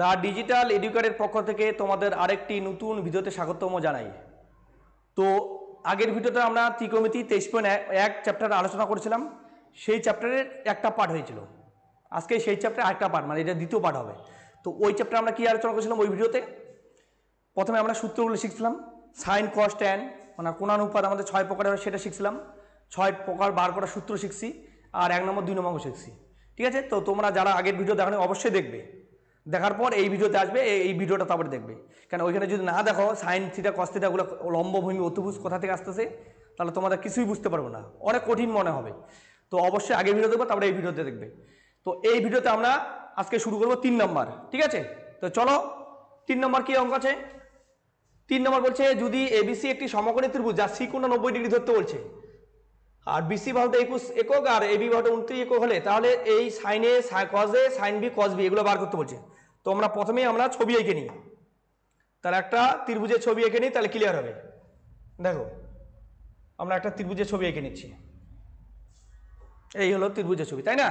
The digital এডুকেটের পক্ষ থেকে তোমাদের আরেকটি নতুন ভিডিওতে স্বাগতম জানাই। তো আগের ভিডিওতে আমরা ত্রিকোণমিতি তেইশ পয়েন্ট এক চ্যাপ্টার আলোচনা করেছিলাম। সেই চ্যাপ্টারের একটা পার্ট হয়েছিল। আজকে সেই চ্যাপ্টার আরেকটা পার্ট মানে এটা দ্বিতীয় পার্ট হবে। তো ওই চ্যাপ্টার আমরা কী আলোচনা করেছিলাম ওই ভিডিওতে? প্রথমে আমরা সূত্রগুলো শিখছিলাম। সাইন কস ট্যান মানে কোনানুপাত আমাদের ছয় প্রকার হয় সেটা শিখছিলাম। ছয় প্রকার বার করার সূত্র শিখছি, আর এক নম্বর দুই নম্বর শিখছি। ঠিক আছে? তো তোমরা যারা আগের ভিডিও দেখানো, অবশ্যই দেখবে। দেখার পর এই ভিডিওতে আসবে এই- ভিডিওটা তারপরে দেখবে। কেন ওইখানে যদি না দেখো সাইন থিটা কস থিটাগুলো লম্ব ভূমি অতুভুজ কোথা থেকে আসতেছে, তাহলে তোমাদের কিছুই বুঝতে পারবে না। অনেক কঠিন মনে হবে। তো অবশ্যই আগে ভিডিও দেখব, তারপরে এই ভিডিওতে দেখবে। তো এই ভিডিওতে আমরা আজকে শুরু করব তিন নম্বর, ঠিক আছে? তো চলো, তিন নম্বর কি অঙ্ক আছে? তিন নম্বর বলছে, যদি এবিসি একটি সমকোণী ত্রিভুজ যার সি কোণ নব্বই ডিগ্রি ধরতে বলছে, আর বিসি বাহুটা একুশ একক, আর এবি বাহুটা উনত্রিশ একক হলে, তাহলে এই সাইনে কজে সাইন বি কজ বি এগুলো বার করতে বলছে। তো আমরা প্রথমেই আমরা ছবি এঁকে নিই। তার একটা ত্রিভুজের ছবি এঁকে নিই, তাহলে ক্লিয়ার হবে। দেখো, আমরা একটা ত্রিভুজের ছবি এঁকে নিচ্ছি। এই হলো ত্রিভুজের ছবি, তাই না?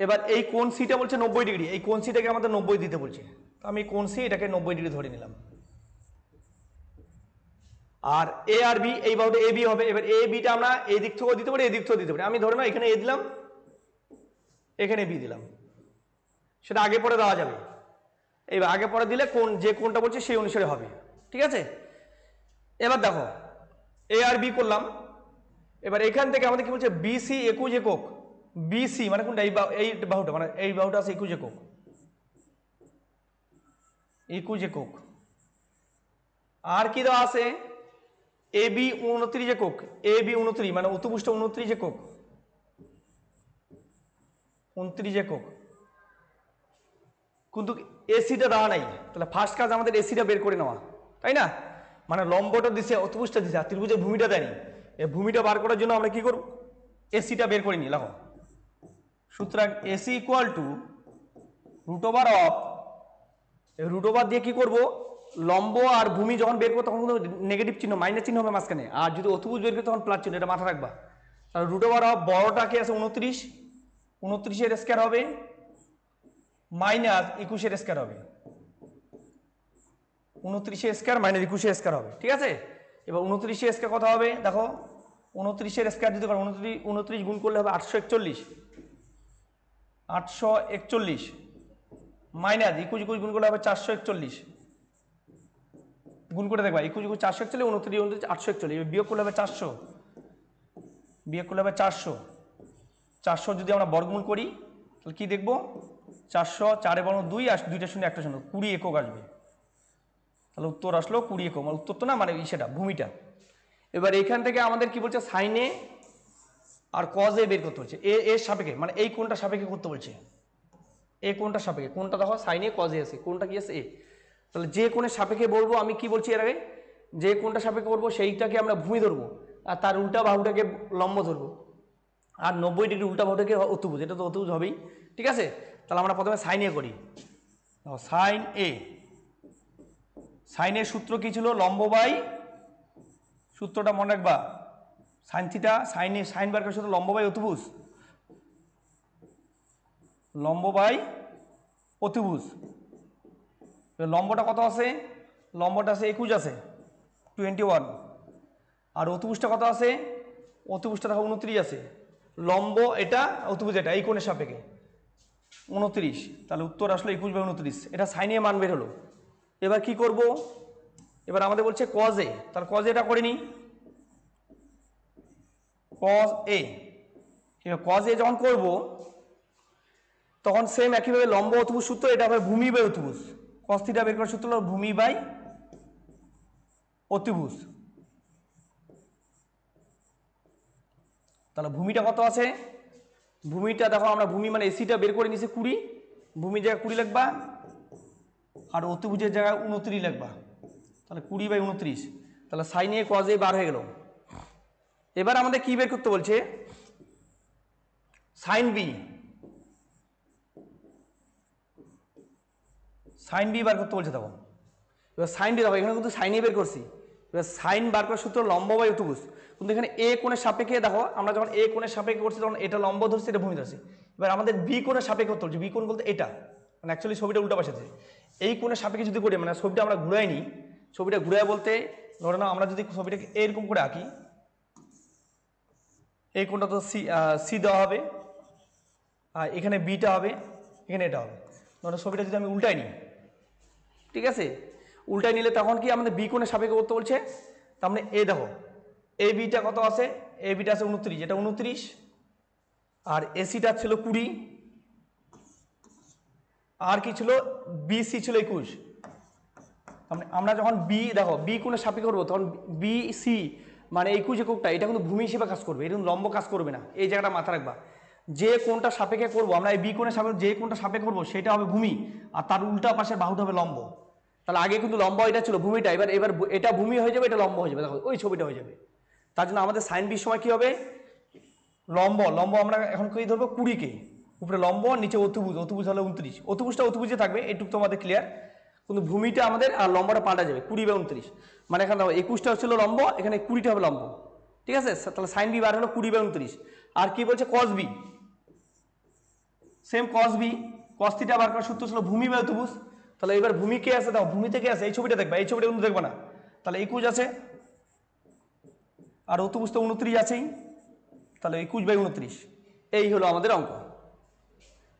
এবার এই কোন সিটা বলছে নব্বই ডিগ্রি, এই কোন সিটাকে আমাদের নব্বই দিতে বলছে। তো আমি কোন সি এটাকে নব্বই ডিগ্রি ধরে নিলাম। আর এ আর বি এই বাহুটা এ বি হবে। এবার এ বিটা আমরা এই দিক থেকেও দিতে পারি, এই দিক থেকেও দিতে পারি। আমি ধরে না এখানে এ দিলাম, এখানে বি দিলাম। সেটা আগে পরে দেওয়া যাবে। এবার আগে পরে দিলে কোন, যে কোনটা বলছে সেই অনুসারে হবে। ঠিক আছে? এবার দেখো এ আর বি করলাম। এবার এখান থেকে আমাদের কি বলছে? বিসি একুশ একক। বিসি মানে কোনটা? এই এই বাহুটা মানে এই বাহুটা আছে একুশ একক। একুশ একক। আর কি দেওয়া আছে? এ বি উনত্রিশ একক। এ বি উনত্রিশ মানে অতুপুষ্ট উনত্রিশ একক। উনত্রিশ একক। কিন্তু এসিটা দেওয়া নাই। তাহলে ফার্স্ট কাজ আমাদের এসিটা বের করে নেওয়া, তাই না? মানে লম্বটা দিছে অতুপুষ্ট দিছে, আর ত্রিভুজের ভূমিটা দেয়নি। এই ভূমিটা বার করার জন্য আমরা কি করব? এসিটা বের করে নিই, দেখো। সুতরাং AC equal to root over of এই রুট ওভার দিয়ে কি করব? লম্ব আর ভূমি যখন বের করব, তখন কিন্তু নেগেটিভ চিহ্ন মাইনাস চিহ্ন হবে মাঝখানে। আর যদি অতুভুজ বের করব তখন প্লাস চিহ্ন, এটা মাথা রাখবা। তাহলে রুট ওভার অফ বড়টা কি আছে? উনত্রিশ। উনত্রিশের স্কোয়ার হবে মাইনাস একুশের স্কোয়ার হবে। উনত্রিশের স্কোয়ার মাইনাস একুশের স্কোয়ার হবে, ঠিক আছে? এবার উনত্রিশের স্কোয়ার কত হবে? দেখো, উনত্রিশের স্কোয়ার যদি করো উনত্রিশ উনত্রিশ গুণ করলে হবে আটশো একচল্লিশ। আটশো একচল্লিশ মাইনাস একুশ একুশ গুণ করলে হবে চারশো একচল্লিশ। গুণ করে দেখবা, একুশ একুশ চারশো একচল্লিশ, উনত্রিশ উনত্রিশ আটশো একচল্লিশ। বিয়োগ করলে হবে চারশো। বিয়োগ করলে হবে চারশো। চারশো যদি আমরা বর্গমূল করি, তাহলে কী দেখব? চারশো, চারে বর্ণ দুই আর দুইটা শূন্য, একটা শূন্য, কুড়ি একক আসবে। তাহলে উত্তর আসলো কুড়ি একক। মানে উত্তর তো না মানে সেটা ভূমিটা। এবার এইখান থেকে আমাদের কি বলছে? সাইনে আর কজে বের করতে বলছে। এ, এর সাপেক্ষে মানে এই কোনটা সাপেক্ষে করতে বলছে। এ কোনটা সাপেক্ষে কোনটা দেখো, সাইনে কজে আছে। কোনটা কি আছে? এ। তাহলে যে কোণের সাপেক্ষে বলব, আমি কি বলছি এর আগে? যে কোনটা সাপেক্ষে করব সেইটাকে আমরা ভূমি ধরবো। আর তার উল্টা বাহুটাকে লম্ব ধরবো। আর নব্বই ডিগ্রি উল্টা বাহুটাকে অতুভুজ এটা তো অতুভুজ হবেই। ঠিক আছে? তাহলে আমরা প্রথমে সাইন এ করি। সাইন এ সাইনের সূত্র কি ছিল? লম্ব বাই সূত্রটা মনে রাখবা। সাইন থিটা সাইনে সাইন বার করার সূত্র লম্ব বাই অতুভুজ। লম্ব বাই অতিভুজ। লম্বটা কত আছে? লম্বটা আছে একুশ আছে টোয়েন্টি ওয়ান আর অতিভুজটা কত আছে? অতিভুজটা দেখো উনত্রিশ আছে। লম্ব এটা, অতিভুজ এটা, এই কোণের সাপেক্ষে। উনত্রিশ। তাহলে উত্তর আসলো একুশ বাই উনত্রিশ। এটা সাইনে মান বের হলো। এবার কি করব? এবার আমাদের বলছে কজ এ তাহলে কজ এটা করে নিই কজ এ এবার কজ এ যখন করব, তখন সেম একইভাবে লম্ব অতুভুজ সূত্র, এটা হবে ভূমি বাই অতিভুজ কস থিটা বের করার সূত্র হলো ভূমি বাই অতিভুজ তাহলে ভূমিটা কত আছে? ভূমিটা দেখো, আমরা ভূমি মানে এসিটা বের করে নিছি কুড়ি। ভূমির জায়গায় কুড়ি লিখবা আর অতিভুজের জায়গায় উনত্রিশ লিখবা তাহলে কুড়ি বাই উনত্রিশ তাহলে সাইনে কজে বার হয়ে গেল। এবার আমাদের কি বের করতে বলছে? সাইন বি সাইন বি বার করতে বলছে তখন এবার সাইন বি দেখো, এখানে কিন্তু সাইনে বের করছি। সাইন বার করার সূত্র লম্ব বাই অতিভুজ। কিন্তু এখানে এ কোণের সাপেক্ষে দেখো, আমরা যখন এ কোণের সাপেক্ষে করছি, তখন এটা লম্ব ধরছি, এটা ভূমি ধরছি। এবার আমাদের বি কোণের সাপেক্ষে করতে বলছে বি কোণ বলতে এটা। মানে অ্যাকচুয়ালি ছবিটা উল্টা পাশে এই কোণের সাপেক্ষে যদি করি মানে ছবিটা আমরা ঘুরাই নিই, ছবিটা ঘুরাই বলতে, ধরে নাও আমরা যদি ছবিটাকে এরকম করে আঁকি, এই কোণটা তো সি সি দেওয়া হবে, আর এখানে বিটা হবে, এখানে এটা হবে। ধরো ছবিটা যদি আমি উল্টাই নিই, ঠিক আছে? উল্টাই নিলে তখন কি আমাদের বি কোণের সাপেক্ষে করতে বলছে? তার মানে এ দেখো এ বিটা কত আছে? এ বিটা আছে উনত্রিশ, এটা উনত্রিশ, আর এসিটা ছিল কুড়ি, আর কি ছিল? বিসি ছিল একুশ। মানে আমরা যখন বি দেখো বি কোণের সাপেক্ষে করব, তখন বি সি মানে একুশ এককটা, এটা কিন্তু ভূমি হিসেবে কাজ করবে এটা লম্ব কাজ করবে না, এই জায়গাটা মাথা রাখবা। যে কোনটা সাপেক্ষে করব, আমরা এই বি কোণের সাপেক্ষে যে কোনটা সাপেক্ষে করব, সেটা হবে ভূমি, আর তার উল্টা পাশের বাহুটা হবে লম্ব। তাহলে আগে কিন্তু লম্ব এটা ছিল ভূমিটা, এবার এবার এটা ভূমি হয়ে যাবে, এটা লম্বা হয়ে যাবে, দেখো, ওই ছবিটা হয়ে যাবে। তার জন্য আমাদের সাইন বির সময় কি হবে? লম্ব লম্ব আমরা এখন কি ধরবো? কুড়িকে উপরে লম্ব, নিচে অতুভুজ অতুভুজ হলে উনত্রিশ। অতুভুজটা অতুভুজে থাকবে, এটুকু তো আমাদের ক্লিয়ার কিন্তু ভূমিটা আমাদের, আর লম্বটা পাল্টা যাবে, কুড়ি বা উনত্রিশ। মানে এখানে দেখো, একুশটা ছিল লম্ব, এখানে কুড়িটা হবে লম্ব। ঠিক আছে? তাহলে সাইন বি বার হলো কুড়ি বা উনত্রিশ। আর কি বলছে? Cos B same cos B cos theta বার করার সূত্র ছিল ভূমি বা অতুভুজ তাহলে এবার ভূমি কে আছে? দেখো ভূমি থেকে আছে? এই ছবিটা দেখবা, এই ছবিটা কিন্তু দেখবে না। তাহলে একুশ আছে। আর অতুভুজ তো উনত্রিশ আছেই। তাহলে একুশ বাই উনত্রিশ। এই হলো আমাদের অঙ্ক।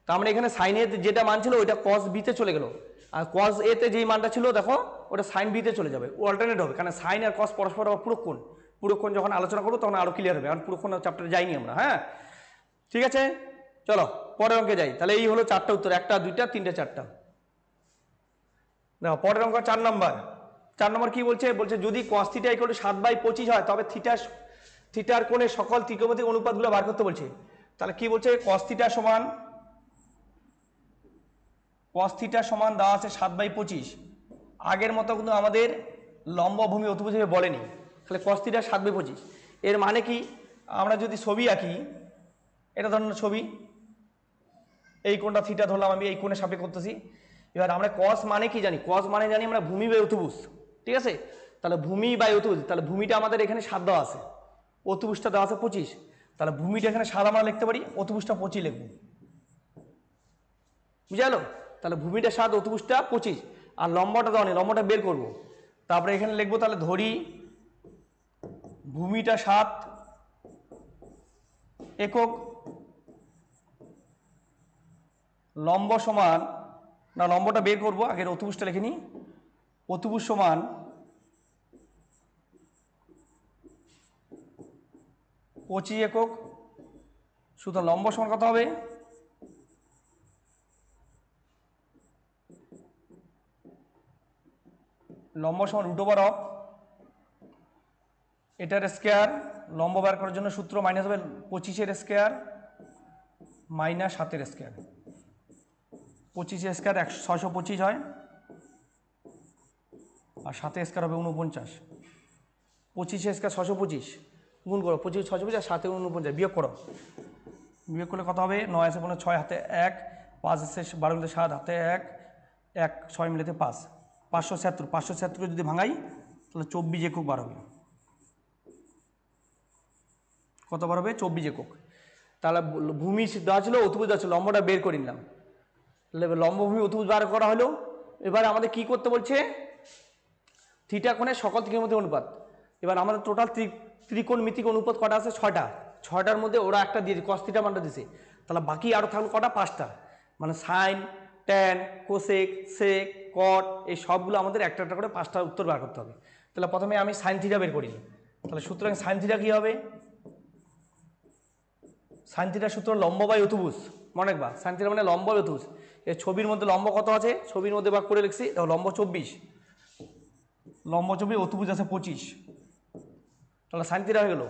তার মানে এখানে সাইনের যেটা মান ছিল, ওইটা কস বিতে চলে গেল। আর কস এতে যেই মানটা ছিল, দেখো, ওটা সাইন বিতে চলে যাবে। অল্টারনেট হবে, কারণ সাইন আর কস পরস্পর আবার পুরক্ষণ পুরক্ষণ যখন আলোচনা করব, তখন আরও ক্লিয়ার হবে। কারণ পুরক্ষণ চ্যাপ্টারে যাইনি আমরা হ্যাঁ? ঠিক আছে? চলো, পরের অঙ্কে যাই। তাহলে এই হলো চারটা উত্তর, একটা, দুইটা, তিনটে, চারটা। দেখো পরের অঙ্ক চার নম্বর। চার নম্বর কি বলছে? বলছে, যদি কস থিটা ইকুয়াল টু সাত বাই পঁচিশ হয়, তবে থিটা থিটার কোণে সকল ত্রিকোণমিতিক অনুপাতগুলো বার করতে বলছে। তাহলে কি বলছে? কস থিটা সমান কস থিটা সমান দেওয়া আছে সাত বাই পঁচিশ। আগের মতো কিন্তু আমাদের লম্ব ভূমি অতুভুজ হিসেবে বলেনি। তাহলে কস থিটা সাত বাই পঁচিশ। এর মানে কি? আমরা যদি ছবি আঁকি, এটা ধরুন ছবি, এই কোণটা থিটা ধরলাম, আমি এই কোণে সাপে করতেছি। এবার আমরা কস মানে কি জানি? কস মানে জানি আমরা ভূমি বাই অতুভুজ, ঠিক আছে? তাহলে ভূমি বাই অতুভুজ, তাহলে ভূমিটা আমাদের এখানে সাত দেওয়া আছে। অতুভুজটা দেওয়া আছে পঁচিশ। তাহলে ভূমিটা এখানে সাত আমরা লিখতে পারি, অতুভুজটা পঁচিশ লিখব। বুঝে গেলো? তাহলে ভূমিটা সাত, অতুভুজটা পঁচিশ। আর লম্বাটা দেওয়া নেই, লম্বাটা বের করব। তারপরে এখানে লিখব, তাহলে ধরি ভূমিটা সাত একক লম্ব সমান না লম্বটা বের করব, আগের অতুভুজটা লিখে নিই। অতুভুজ সমান পঁচিশ একক, সুতরাং লম্ব সমান কত হবে? লম্ব সমান রুট ওভার অফ এটার স্কোয়ার লম্ব বার করার জন্য সূত্র মাইনাস হবে পঁচিশের স্কোয়ার মাইনাস সাতের স্কোয়ার পঁচিশের স্কোয়ার একশো ছশো পঁচিশ হয়। আর সাতে স্কোয়ার হবে উনপঞ্চাশ পঁচিশে স্কোয়ার ছশো পঁচিশ। গুণ করো, পঁচিশ ছশো পঁচিশ আর সাতে উনপঞ্চাশ বিয়োগ করো। বিয়োগ করলে কত হবে? নয় আছে পনেরো ছয় হাতে এক, পাঁচ আছে বারো মিলে সাত হাতে এক এক, ছয় মিলেতে পাঁচ। পাঁচশো ছিয়াত্তর, পাঁচশো ছিয়াত্তরকে যদি ভাঙাই, তাহলে চব্বিশ একক বার হবে। কত বার হবে? চব্বিশ একক। তাহলে ভূমি দেওয়া ছিল অতুভুজ দেওয়া ছিল, লম্বটা বের করে নিলাম। লম্বভূমি অতুভুজ বার করা হলো। এবার আমাদের কি করতে বলছে? থিটা কোণে সকল ত্রিকোণমিতিক অনুপাত। এবার আমাদের টোটাল ত্রিকোণ ত্রিকোণমিতিক অনুপাত কটা আছে? ছটা ছটার মধ্যে ওরা একটা দিয়ে কস থিটা মানটা দিছে তাহলে বাকি আরও থাকল কটা? পাঁচটা। মানে sine tan cosec sec cot এই সবগুলো আমাদের একটা একটা করে পাঁচটা উত্তর বার করতে হবে। তাহলে প্রথমে আমি সাইন থিটা বের করি তাহলে সুতরাং সাইন থিটা কী হবে? সাইন থিটার সূত্র লম্ব অতুভুজ। মনে রাখবা সাইন থিটা মানে লম্ব বাই এই ছবির মধ্যে লম্ব কত আছে? ছবির মধ্যে ভাগ করে লিখছি। দেখো, লম্ব চব্বিশ। লম্ব চব্বিশ অতুভুজ আছে পঁচিশ। তাহলে সাইন থিটা হয়ে গেল।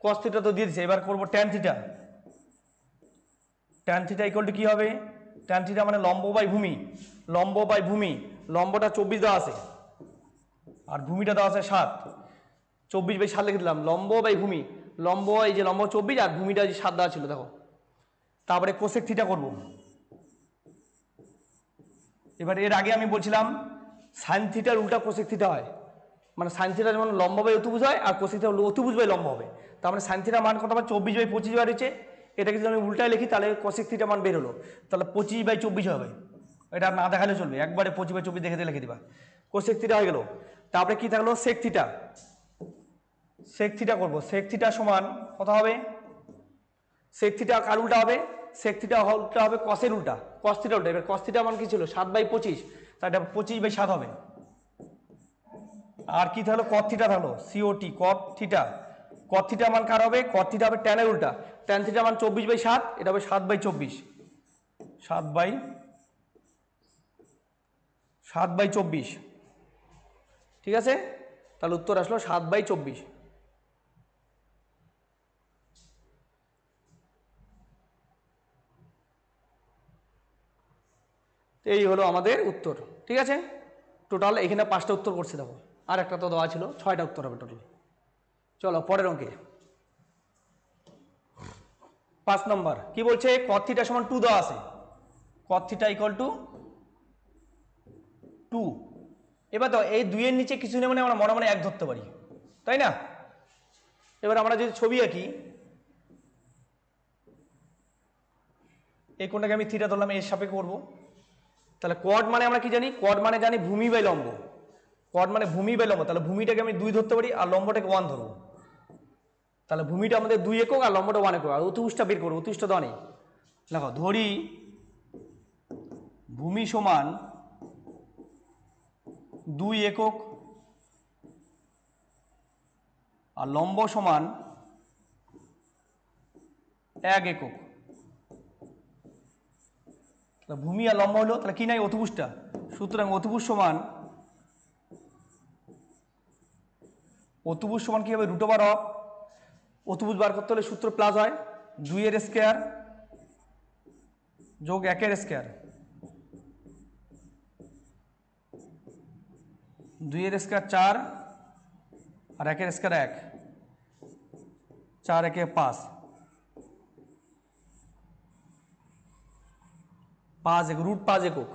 কস থিটা তো দিয়ে দিচ্ছে এবার করব tan theta tan theta equal to কী হবে? ট্যান থিটা মানে লম্ব বাই ভূমি। লম্ব বাই ভূমি। লম্বটা চব্বিশ দেওয়া আছে। আর ভূমিটা দেওয়া আছে সাত। চব্বিশ বাই সাত লিখে দিলাম। লম্ব বাই ভূমি। লম্ব এই যে লম্ব চব্বিশ আর ভূমিটা যে সাত দেওয়া ছিল, দেখো। তারপরে কোসেক থিটা করব। এবার এর আগে আমি বলছিলাম সাইন থিটার উল্টা কোসেক থিটা হয়। মানে সাইন থিটা যেমন লম্ব বাই অতুভুজ হয়, আর কোসেক থিটা অতুভুজ বাই লম্ব হবে। তার মানে সাইন থিটার মান কত হবে? চব্বিশ বাই পঁচিশ বার রয়েছে এটাকে যদি আমি উল্টায় লিখি, তাহলে কোসেক থিটা মান বের হলো। তাহলে পঁচিশ বাই চব্বিশ হবে। এটা না দেখালে চলবে। একবারে পঁচিশ বাই চব্বিশ দেখে লিখে দিবা। কোসেক থিটা হয়ে গেল। তারপরে কি থাকল? সেক থিটা সেক থিটা করব। সেক থিটা সমান কত হবে? সেক থিটা কার উল্টা হবে? সেক থিটা উল্টা হবে কসের উল্টা। কস থিটা উল্টা। এবার কস থিটা মান কি ছিল? সাত বাই পঁচিশ। তার এটা পঁচিশ বাই সাত হবে। আর কি থাকল? কত থিটা থাকল। COT cot theta cot theta মান কার হবে? কট থিটা হবে ট্যানের উল্টা। ট্যান থিটা মান চব্বিশ বাই সাত, এটা হবে সাত বাই চব্বিশ। সাত বাই সাত বাই চব্বিশ। ঠিক আছে? তাহলে উত্তর আসলো সাত বাই চব্বিশ। এই হলো আমাদের উত্তর, ঠিক আছে? টোটাল এখানে পাঁচটা উত্তর করছে দেখো। আর একটা তো দেওয়া ছিল, ছয়টা উত্তর হবে টোটাল চলো, পরের অঙ্কে। পাঁচ নম্বর, কি বলছে? কথিটা সমান টু দেওয়া আছে। কথিটা ইকুয়াল টু টু এবার তো এই দুইয়ের নিচে কিছু নেই মানে আমরা মনে মনে এক ধরতে পারি, তাই না? এবার আমরা যদি ছবি আঁকি, এই কোনটাকে আমি থিটা ধরলাম, এর সাপেক্ষে করব। তাহলে কোয়াড মানে আমরা কি জানি? কোয়াড মানে জানি ভূমি বাই লম্ব। কোয়াড মানে ভূমি বাই লম্ব। তাহলে ভূমিটাকে আমি দুই ধরতে পারি আর লম্বটাকে ওয়ান ধরবো। তাহলে ভূমিটা আমাদের দুই একক আর লম্বটা ওয়ান একক। আর অতিউষ্টা বের করব দাও নেই। দেখো, ধরি ভূমি সমান দুই একক আর লম্ব সমান এক একক। তাহলে ভূমি আর লম্বা হলো, তাহলে কি নাই? অতিভুজটা সুতরাং অতিভুজ সমান অতিভুজ সমান কি হবে রুট ওভার অফ। অতিভুজ বার করতে হলে সূত্র প্লাস হয়। দুইয়ের স্কোয়ার যোগ একের স্কোয়ার। দুইয়ের স্কোয়ার চার আর একের স্কোয়ার এক। চার একে পাঁচ। পাঁচ একক রুট পাঁচ একক।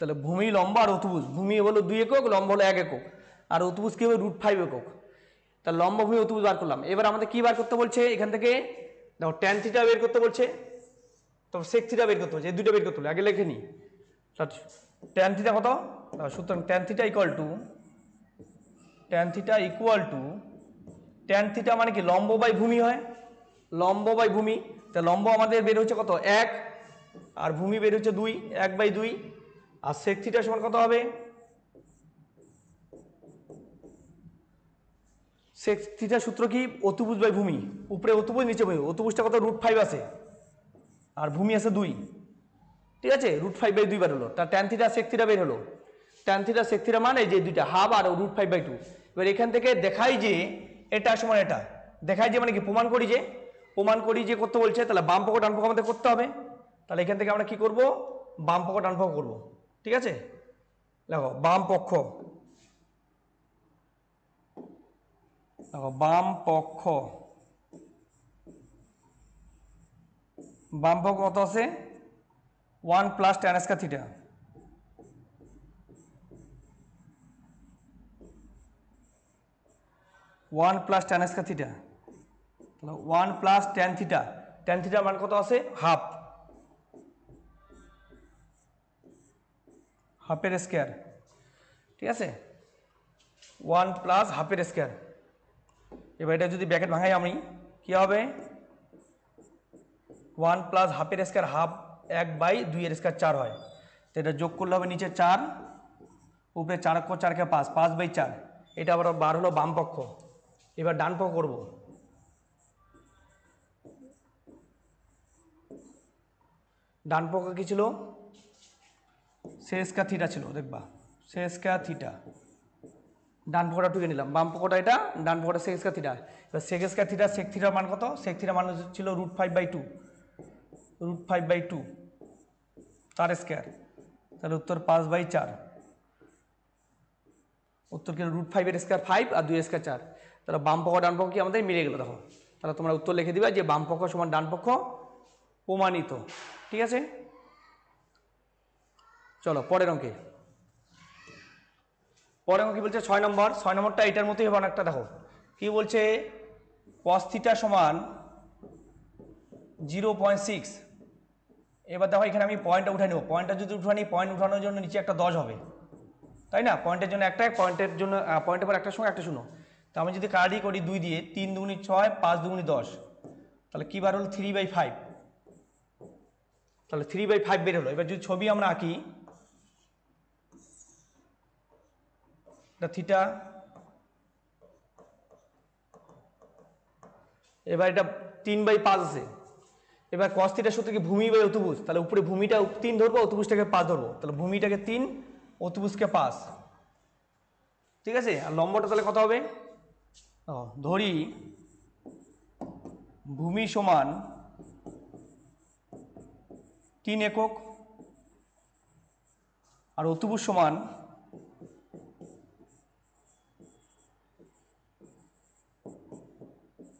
তাহলে ভূমি লম্বা আর অতুভুজ ভূমি হলো দুই একক, লম্ব হলো এক একক। আর অতুভুজ কী হবে? রুট ফাইভ একক। তাহলে লম্ব ভূমি অতুভুজ বার করলাম। এবার আমাদের কী বার করতে বলছে? এখান থেকে দেখো ট্যান থিটা বের করতে বলছে। তারপর সেক থিটা বের করতে বলছে। এই দুটো বের করতে বলে আগে লেখে নিই। ট্যান থিটা কত? সুতরাং tan theta equal to tan theta equal to tan theta মানে কি? লম্ব বাই ভূমি হয়। লম্ব বাই ভূমি। তা লম্ব আমাদের বের হচ্ছে কত? এক। আর ভূমি বের হচ্ছে দুই, এক বাই দুই। আর সেক সমান কত হবে? সেক সূত্র কি? অতুভুজ বাই ভূমি। উপরে অতুভুজ, নিচে ভূমি। অতুভুজটা কত? রুট ফাইভ আছে। আর ভূমি আছে দুই। ঠিক আছে? রুট ফাইভ বাই দুই বার হলো। তার ট্যান থিটা সেক থিটা বের হলো। ট্যান থিটা সেক মানে যে দুইটা হাফ আর রুট ফাইভ বাই টু এবার এখান থেকে দেখাই যে এটা সমান এটা। দেখাই যে মানে কি? প্রমাণ করি যে, প্রমাণ করি যে করতে বলছে, তাহলে বাম পক্ষ, ডান আমাদের করতে হবে। তাহলে এখান থেকে আমরা কি করব? বাম পক্ষ, ডান পক্ষ করব। ঠিক আছে? দেখো, বাম পক্ষ। দেখো, বাম পক্ষ। বাম পক্ষ কত আছে? One plus tan theta. One plus tan square theta. One plus tan theta. Tan থিটার মান কত আছে? হাফ। হাফের স্কোয়ার। ঠিক আছে? ওয়ান প্লাস হাফের স্কোয়ার। এবার এটা যদি ব্যাকেট ভাঙাই আমি, কি হবে? ওয়ান প্লাস হাফের স্কোয়ার হাফ এক বাই দুইয়ের স্কোয়ার চার হয়। তো এটা যোগ করলে হবে নিচে চার, উপরে চার অক্ষ, চারকে পাঁচ পাঁচ বাই চার। এটা আবার বার হলো বাম পক্ষ। এবার ডান পক্ষ করব। ডান পক্ষ কি ছিল? শেষকা থিটা ছিল, দেখবা। শেষকা থিটা। ডান পক্ষটা টুকে নিলাম। বাম পক্ষটা এটা, ডান পক্ষটা সেকেস্কা থিটা। এবার সেকেস্কা থিটা সেক থিটার মান কত? সেক থিটার মান ছিল root five by two. Root five by two. তার স্কোয়ার। তাহলে উত্তর পাঁচ বাই চার। উত্তর কিন্তু রুট ফাইভের স্কোয়ার ফাইভ আর দুই স্কোয়ার চার? তাহলে বাম পক্ষ, ডান পক্ষ কি আমাদের মিলে গেলো, দেখো। তাহলে তোমরা উত্তর লিখে দিবা যে বাম পক্ষ সমান ডান পক্ষ প্রমাণিত। ঠিক আছে? চলো, পরের অঙ্কে। পরের অঙ্ক বলছে ছয় নম্বর, ছয় নম্বরটা এটার মতোই হবে অনেকটা, দেখো। কি বলছে? কস থিটা সমান জিরো পয়েন্ট সিক্স এবার দেখো, এখানে আমি পয়েন্টটা উঠে নেব। পয়েন্টটা যদি উঠে নিই পয়েন্ট উঠানোর জন্য নিচে একটা দশ হবে। তাই না? পয়েন্টের জন্য একটা পয়েন্টের জন্য পয়েন্টের পর একটা সময় একটা শূন্য। তো আমি যদি কার্ডই করি দুই দিয়ে, তিন দুগুনি ছয়, পাঁচ দুগুনি দশ। তাহলে কী বার হলো? থ্রি বাই ফাইভ তাহলে থ্রি বাই ফাইভ বের হলো। এবার যদি ছবি আমরা আঁকি এটা থিটা? এবার এটা তিন বাই পাঁচ আছে। এবার কস থিটার সূত্রে কি ভূমি বাই অতুভুজ? তাহলে উপরে ভূমিটা তিন ধরবো, অতুভুজটাকে পাঁচ ধরবো। তাহলে ভূমিটাকে তিন, অতুভুজকে পাঁচ। ঠিক আছে? আর লম্বটা তাহলে কত হবে? ধরি ভূমি সমান তিন একক আর অতুভুজ সমান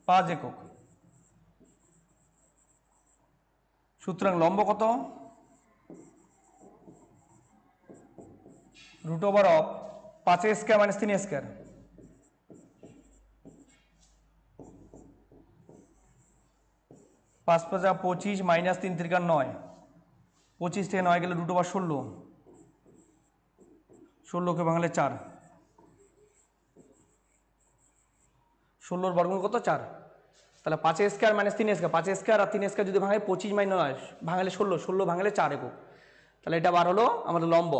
পাঁচ একক। সুতরাং লম্ব কত? রুট ওভার অফ পাঁচের স্কোয়ার মাইনাস তিন স্কোয়ার। পাঁচ পাঁচা পঁচিশ মাইনাস তিন তিরিকার নয়। পঁচিশ থেকে নয় গেলে রুট ওভার ষোলো। ষোলোকে বাংলায় চার। ষোলোর বর্গমূল কত? চার। তাহলে পাঁচে স্কোয়ার মাইনাস তিন স্কোয়ার পাঁচে স্কোয়ার আর তিন স্কোয়ার যদি ভাঙে পঁচিশ মাইনাস ভাঙালে ষোলো ষোলো ভাঙালে চার একক। তাহলে এটা বার হলো আমাদের লম্ব।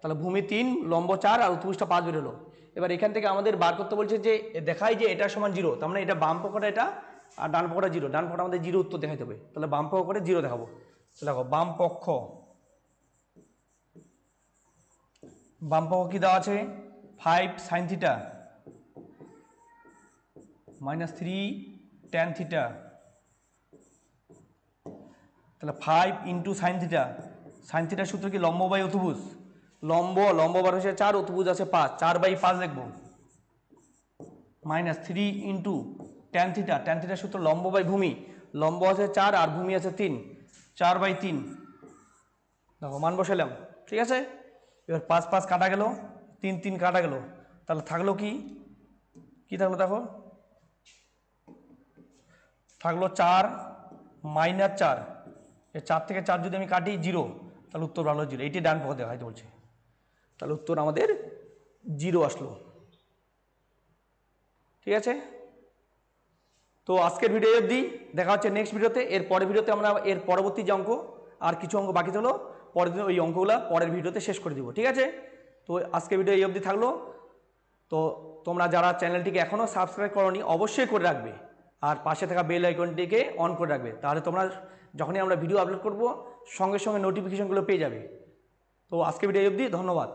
তাহলে ভূমি তিন, লম্ব চার আর উৎপুষ্টটা পাঁচ বের হলো। এবার এখান থেকে আমাদের বার করতে বলছে যে দেখায় যে এটা সমান জিরো তার মানে এটা বাম পক্ষটা এটা আর ডান পক্ষটা জিরো ডান পক্ষটা আমাদের জিরো উত্তর দেখাতে হবে। তাহলে বাম করে জিরো দেখাবো। দেখো, বাম পক্ষ বাম পক্ষ কি দেওয়া আছে? Five sine theta minus three tan theta তাহলে five into sine theta sine থিটার সূত্র কি? লম্ব বাই অতুভুজ। লম্ব লম্ব বার হচ্ছে চার, অতুভুজ আছে পাঁচ। চার বাই পাঁচ লিখব minus three into tan theta tan থিটার সূত্র লম্ব বাই ভূমি। লম্ব আছে চার আর ভূমি আছে তিন। চার বাই তিন। দেখো, মান বসালাম ঠিক আছে? এবার পাঁচ পাঁচ কাটা গেল। তিন তিন কাটা গেল। তাহলে থাকল কি? কি থাকল দেখো? থাকল চার, মাইনাস চার। এ চার থেকে চার যদি আমি কাটি, জিরো, তাহলে উত্তর ভালো জিরো। এইটি ডান পক্ষে দেখাইতে বলছে। তাহলে উত্তর আমাদের জিরো আসলো। ঠিক আছে? তো আজকের ভিডিও অবধি। দেখা হচ্ছে নেক্সট ভিডিওতে এর পরের ভিডিওতে আমরা, এর পরবর্তী যে অঙ্ক, আর কিছু অঙ্ক বাকি থাকল পরের দিন ওই অঙ্কগুলো পরের ভিডিওতে শেষ করে দিব। ঠিক আছে? তো আজকের ভিডিও এই অবধি থাকল। তো তোমরা যারা চ্যানেলটিকে এখনও সাবস্ক্রাইব করনি, অবশ্যই করে রাখবে। আর পাশে থাকা বেল আইকনটিকে অন করে রাখবে। তাহলে তোমরা যখনই আমরা ভিডিও আপলোড করব, সঙ্গে সঙ্গে নোটিফিকেশনগুলো পেয়ে যাবে। তো আজকে ভিডিও অবধি, ধন্যবাদ।